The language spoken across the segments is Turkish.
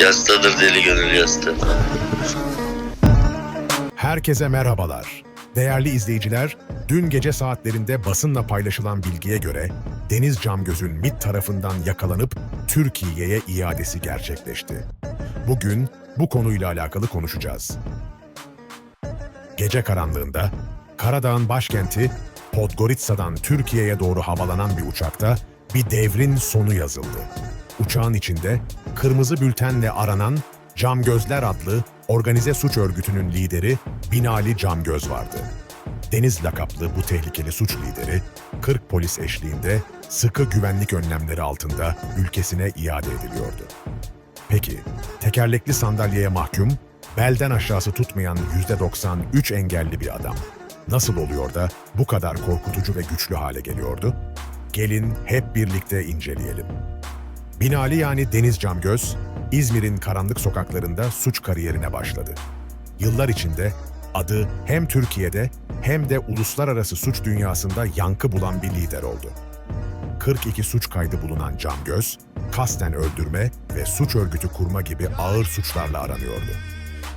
Yastadır deli gönül yasta. Herkese merhabalar. Değerli izleyiciler, dün gece saatlerinde basınla paylaşılan bilgiye göre Deniz Camgöz'ün MİT tarafından yakalanıp Türkiye'ye iadesi gerçekleşti. Bugün bu konuyla alakalı konuşacağız. Gece karanlığında Karadağ'ın başkenti Podgoritsa'dan Türkiye'ye doğru havalanan bir uçakta bir devrin sonu yazıldı. Uçağın içinde kırmızı bültenle aranan Camgözler adlı organize suç örgütünün lideri Binali Camgöz vardı. Deniz lakaplı bu tehlikeli suç lideri 40 polis eşliğinde sıkı güvenlik önlemleri altında ülkesine iade ediliyordu. Peki, tekerlekli sandalyeye mahkum, belden aşağısı tutmayan %93 engelli bir adam. Nasıl oluyor da bu kadar korkutucu ve güçlü hale geliyordu? Gelin hep birlikte inceleyelim. Binali yani Deniz Camgöz, İzmir'in karanlık sokaklarında suç kariyerine başladı. Yıllar içinde adı hem Türkiye'de hem de uluslararası suç dünyasında yankı bulan bir lider oldu. 42 suç kaydı bulunan Camgöz, kasten öldürme ve suç örgütü kurma gibi ağır suçlarla aranıyordu.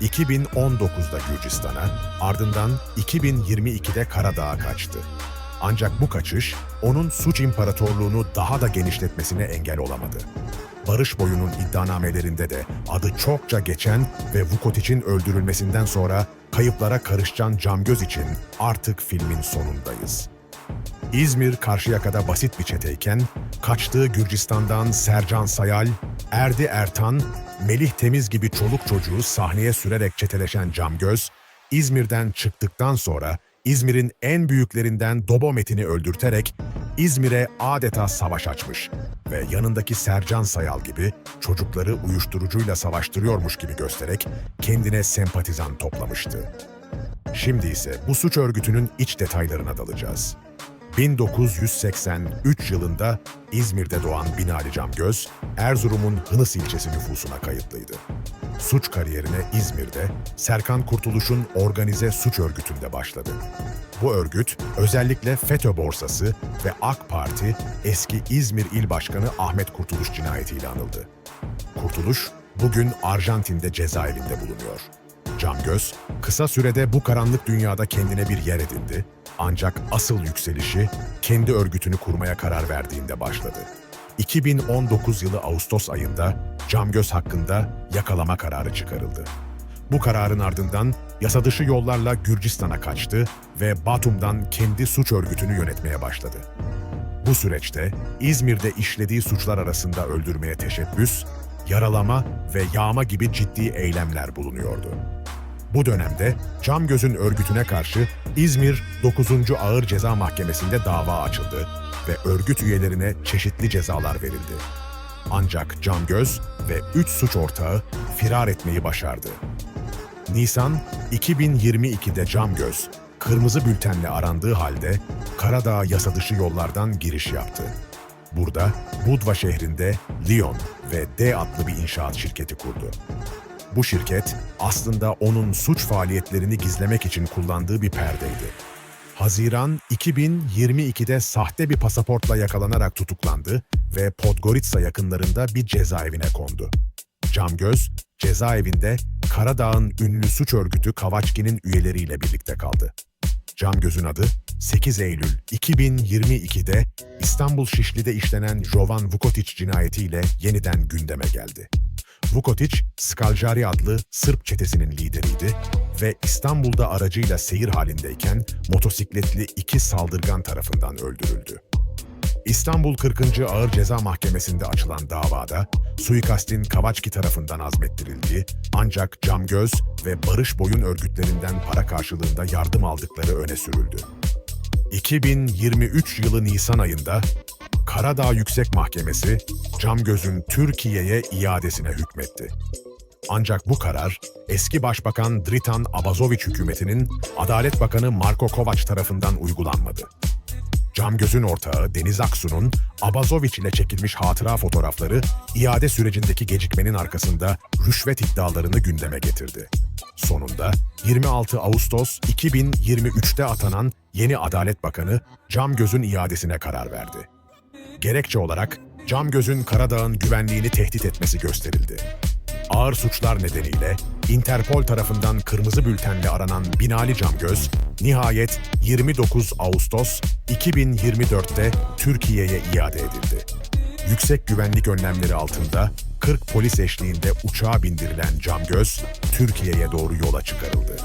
2019'da Gürcistan'a, ardından 2022'de Karadağ'a kaçtı. Ancak bu kaçış, onun suç imparatorluğunu daha da genişletmesine engel olamadı. Barış boyunun iddianamelerinde de adı çokça geçen ve Vukotic'in öldürülmesinden sonra kayıplara karışan Camgöz için artık filmin sonundayız. İzmir Karşıyaka'da basit bir çeteyken, kaçtığı Gürcistan'dan Sercan Sayal, Erdi Ertan, Melih Temiz gibi çoluk çocuğu sahneye sürerek çeteleşen Camgöz, İzmir'den çıktıktan sonra İzmir'in en büyüklerinden Dobomet'ini öldürterek İzmir'e adeta savaş açmış ve yanındaki Sercan Sayal gibi çocukları uyuşturucuyla savaştırıyormuş gibi göstererek kendine sempatizan toplamıştı. Şimdi ise bu suç örgütünün iç detaylarına dalacağız. 1983 yılında İzmir'de doğan Binali Camgöz, Erzurum'un Hınıs ilçesi nüfusuna kayıtlıydı. Suç kariyerine İzmir'de Serkan Kurtuluş'un organize suç örgütünde başladı. Bu örgüt özellikle FETÖ borsası ve AK Parti eski İzmir İl Başkanı Ahmet Kurtuluş cinayetiyle anıldı. Kurtuluş bugün Arjantin'de cezaevinde bulunuyor. Camgöz, kısa sürede bu karanlık dünyada kendine bir yer edindi. Ancak asıl yükselişi kendi örgütünü kurmaya karar verdiğinde başladı. 2019 yılı Ağustos ayında Camgöz hakkında yakalama kararı çıkarıldı. Bu kararın ardından yasa dışı yollarla Gürcistan'a kaçtı ve Batum'dan kendi suç örgütünü yönetmeye başladı. Bu süreçte İzmir'de işlediği suçlar arasında öldürmeye teşebbüs, yaralama ve yağma gibi ciddi eylemler bulunuyordu. Bu dönemde Camgöz'ün örgütüne karşı İzmir 9. Ağır Ceza Mahkemesi'nde dava açıldı ve örgüt üyelerine çeşitli cezalar verildi. Ancak Camgöz ve 3 suç ortağı firar etmeyi başardı. Nisan 2022'de Camgöz, kırmızı bültenle arandığı halde Karadağ yasa dışı yollardan giriş yaptı. Burada Budva şehrinde Lyon ve D adlı bir inşaat şirketi kurdu. Bu şirket aslında onun suç faaliyetlerini gizlemek için kullandığı bir perdeydi. Haziran 2022'de sahte bir pasaportla yakalanarak tutuklandı ve Podgoritsa yakınlarında bir cezaevine kondu. Camgöz, cezaevinde Karadağ'ın ünlü suç örgütü Kavaçki'nin üyeleriyle birlikte kaldı. Camgöz'ün adı 8 Eylül 2022'de İstanbul Şişli'de işlenen Jovan Vukotic cinayetiyle yeniden gündeme geldi. Vukotic, Skaljari adlı Sırp çetesinin lideriydi ve İstanbul'da aracıyla seyir halindeyken motosikletli iki saldırgan tarafından öldürüldü. İstanbul 40. Ağır Ceza Mahkemesi'nde açılan davada suikastin Kavaçki tarafından azmettirildiği ancak Camgöz ve Barış Boyun örgütlerinden para karşılığında yardım aldıkları öne sürüldü. 2023 yılı Nisan ayında Karadağ Yüksek Mahkemesi Camgöz'ün Türkiye'ye iadesine hükmetti. Ancak bu karar eski Başbakan Dritan Abazoviç hükümetinin Adalet Bakanı Marko Kovaç tarafından uygulanmadı. Camgöz'ün ortağı Deniz Aksu'nun Abazoviç ile çekilmiş hatıra fotoğrafları iade sürecindeki gecikmenin arkasında rüşvet iddialarını gündeme getirdi. Sonunda 26 Ağustos 2023'te atanan yeni Adalet Bakanı Camgöz'ün iadesine karar verdi. Gerekçe olarak Camgöz'ün Karadağ'ın güvenliğini tehdit etmesi gösterildi. ağır suçlar nedeniyle Interpol tarafından kırmızı bültenle aranan Binali Camgöz, nihayet 29 Ağustos 2024'te Türkiye'ye iade edildi. Yüksek güvenlik önlemleri altında 40 polis eşliğinde uçağa bindirilen Camgöz, Türkiye'ye doğru yola çıkarıldı.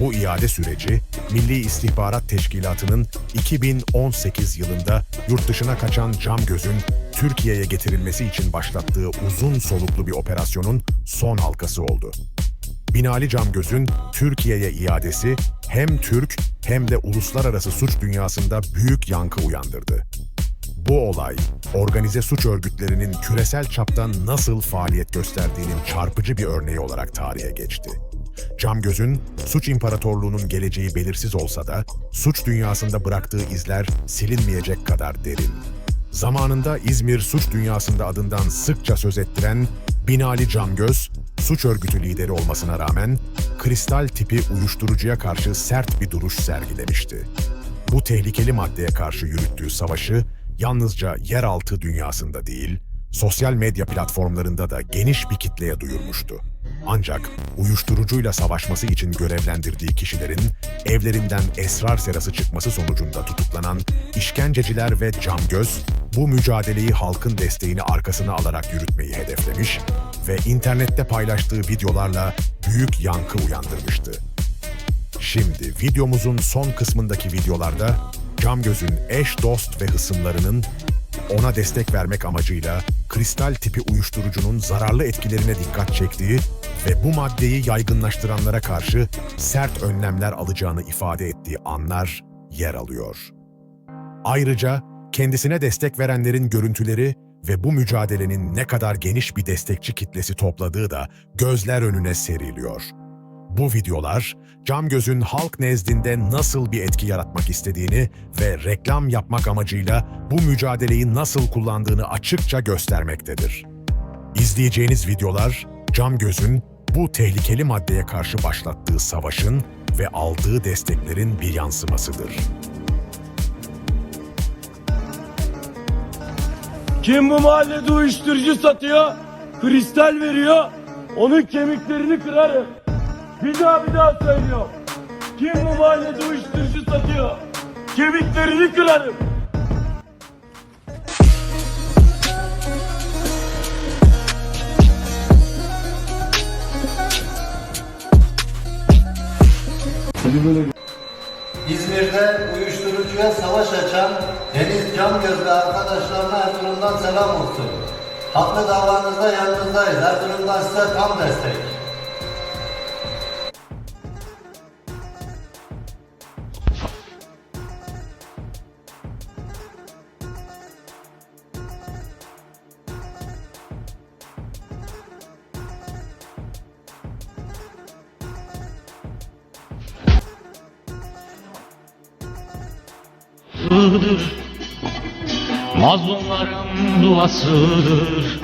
Bu iade süreci Milli İstihbarat Teşkilatı'nın 2018 yılında yurt dışına kaçan Camgöz'ün Türkiye'ye getirilmesi için başlattığı uzun soluklu bir operasyonun son halkası oldu. Binali Camgöz'ün Türkiye'ye iadesi hem Türk hem de uluslararası suç dünyasında büyük yankı uyandırdı. Bu olay, organize suç örgütlerinin küresel çapta nasıl faaliyet gösterdiğinin çarpıcı bir örneği olarak tarihe geçti. Camgöz'ün suç imparatorluğunun geleceği belirsiz olsa da suç dünyasında bıraktığı izler silinmeyecek kadar derin. Zamanında İzmir suç dünyasında adından sıkça söz ettiren Binali Camgöz, suç örgütü lideri olmasına rağmen kristal tipi uyuşturucuya karşı sert bir duruş sergilemişti. Bu tehlikeli maddeye karşı yürüttüğü savaşı yalnızca yeraltı dünyasında değil, sosyal medya platformlarında da geniş bir kitleye duyurmuştu. Ancak uyuşturucuyla savaşması için görevlendirdiği kişilerin evlerinden esrar serası çıkması sonucunda tutuklanan işkenceciler ve camgöz bu mücadeleyi halkın desteğini arkasına alarak yürütmeyi hedeflemiş ve internette paylaştığı videolarla büyük yankı uyandırmıştı. Şimdi videomuzun son kısmındaki videolarda Camgöz'ün eş, dost ve hısımlarının ona destek vermek amacıyla kristal tipi uyuşturucunun zararlı etkilerine dikkat çektiği ve bu maddeyi yaygınlaştıranlara karşı sert önlemler alacağını ifade ettiği anlar yer alıyor. Ayrıca kendisine destek verenlerin görüntüleri ve bu mücadelenin ne kadar geniş bir destekçi kitlesi topladığı da gözler önüne seriliyor. Bu videolar, Camgöz'ün halk nezdinde nasıl bir etki yaratmak istediğini ve reklam yapmak amacıyla bu mücadeleyi nasıl kullandığını açıkça göstermektedir. İzleyeceğiniz videolar, Camgöz'ün bu tehlikeli maddeye karşı başlattığı savaşın ve aldığı desteklerin bir yansımasıdır. Kim bu mahallede uyuşturucu satıyor, kristal veriyor, onun kemiklerini kırarım. Bir daha bir daha söylüyorum. Kim bu mahallede uyuşturucu satıyor, kemiklerini kırarım. İzmir'de uyuşturucuya savaş açan Deniz Cangöz ve arkadaşlarına Erzurum'dan selam olsun. Haklı davanızda yanınızdayız. Erzurum'dan size tam destek. Duasıdır Mazlumların duasıdır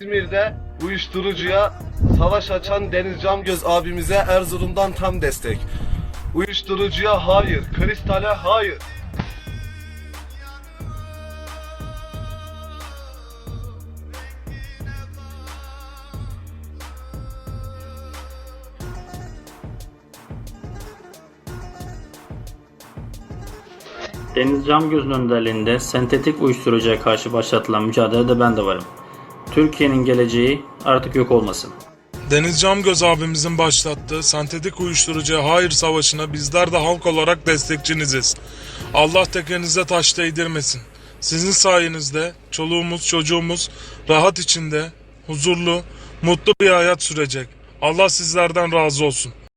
İzmir'de uyuşturucuya savaş açan Deniz Camgöz abimize Erzurum'dan tam destek. Uyuşturucuya hayır, kristale hayır. Deniz Camgöz'ün önderliğinde sentetik uyuşturucuya karşı başlatılan mücadelede ben de varım. Türkiye'nin geleceği artık yok olmasın. Deniz Camgöz abimizin başlattığı sentetik uyuşturucuya hayır savaşına bizler de halk olarak destekçiniziz. Allah tekenize taş değdirmesin. Sizin sayenizde çoluğumuz çocuğumuz rahat içinde, huzurlu, mutlu bir hayat sürecek. Allah sizlerden razı olsun.